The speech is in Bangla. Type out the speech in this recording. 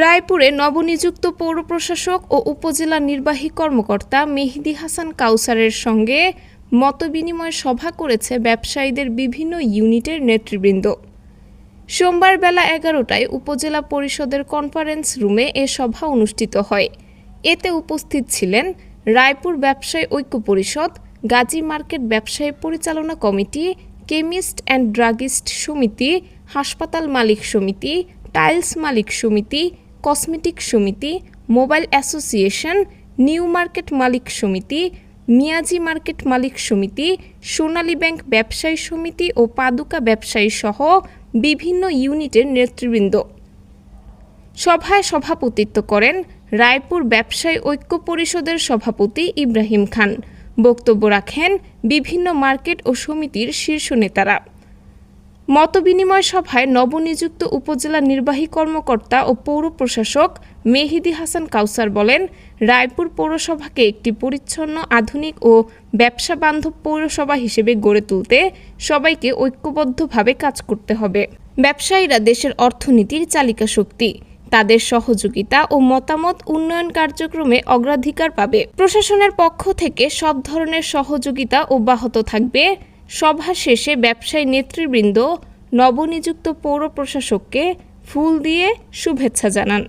রায়পুরে নবনিযুক্ত পৌর প্রশাসক ও উপজেলা নির্বাহী কর্মকর্তা মেহেদি হাসান কাউসারের সঙ্গে মতবিনিময় সভা করেছে ব্যবসায়ীদের বিভিন্ন ইউনিটের নেতৃবৃন্দ। সোমবার বেলা এগারোটায় উপজেলা পরিষদের কনফারেন্স রুমে এ সভা অনুষ্ঠিত হয়। এতে উপস্থিত ছিলেন রায়পুর ব্যবসায়ী ঐক্য পরিষদ, গাজী মার্কেট ব্যবসায়ী পরিচালনা কমিটি, কেমিস্ট অ্যান্ড ড্রাগিস্ট সমিতি, হাসপাতাল মালিক সমিতি, টাইলস মালিক সমিতি কসমেটিক সমিতি, মোবাইল অ্যাসোসিয়েশন, নিউ মার্কেট মালিক সমিতি, মিয়াজি মার্কেট মালিক সমিতি, সোনালী ব্যাংক ব্যবসায়ী সমিতি ও পাদুকা ব্যবসায়ী সহ বিভিন্ন ইউনিটের নেতৃবৃন্দ। সভায় সভাপতিত্ব করেন রায়পুর ব্যবসায়ী ঐক্য পরিষদের সভাপতি ইব্রাহিম খান। বক্তব্য রাখেন বিভিন্ন মার্কেট ও সমিতির শীর্ষ নেতারা। মতবিনিময় সভায় নবনিযুক্ত উপজেলা নির্বাহী কর্মকর্তা ও পৌর প্রশাসক মেহেদি হাসান কাউসার বলেন, রায়পুর পৌরসভাকে একটি পরিচ্ছন্ন, আধুনিক ও ব্যবসা বান্ধব পৌরসভা হিসেবে গড়ে তুলতে সবাইকে ঐক্যবদ্ধভাবে কাজ করতে হবে। ব্যবসায়ীরা দেশের অর্থনীতির চালিকা শক্তি। তাদের সহযোগিতা ও মতামত উন্নয়ন কার্যক্রমে অগ্রাধিকার পাবে। প্রশাসনের পক্ষ থেকে সব ধরনের সহযোগিতা অব্যাহত থাকবে। সভা শেষে ব্যবসায়ী নেতৃবৃন্দ নবনিযুক্ত পৌর প্রশাসককে ফুল দিয়ে শুভেচ্ছা জানান।